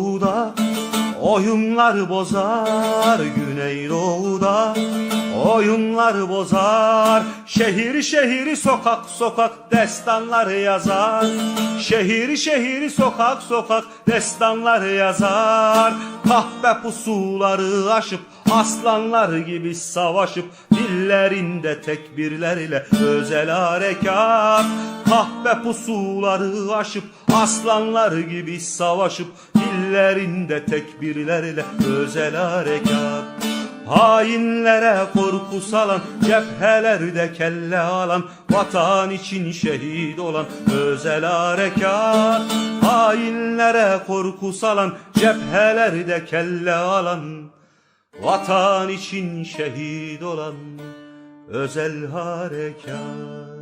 Güneydoğu'da oyunlar bozar Güneydoğu'da oyunlar bozar. Şehir şehir sokak sokak destanlar yazar. Şehir şehir sokak sokak destanlar yazar. Kahve pusuları aşıp aslanlar gibi savaşıp Dillerinde tekbirlerle özel harekat. Kahve pusuları aşıp aslanlar gibi savaşıp Dillerinde tekbirlerle özel harekat Hainlere korku salan, cephelerde kelle alan, vatan için şehit olan özel harekat. Hainlere korku salan, cephelerde kelle alan, vatan için şehit olan özel harekat.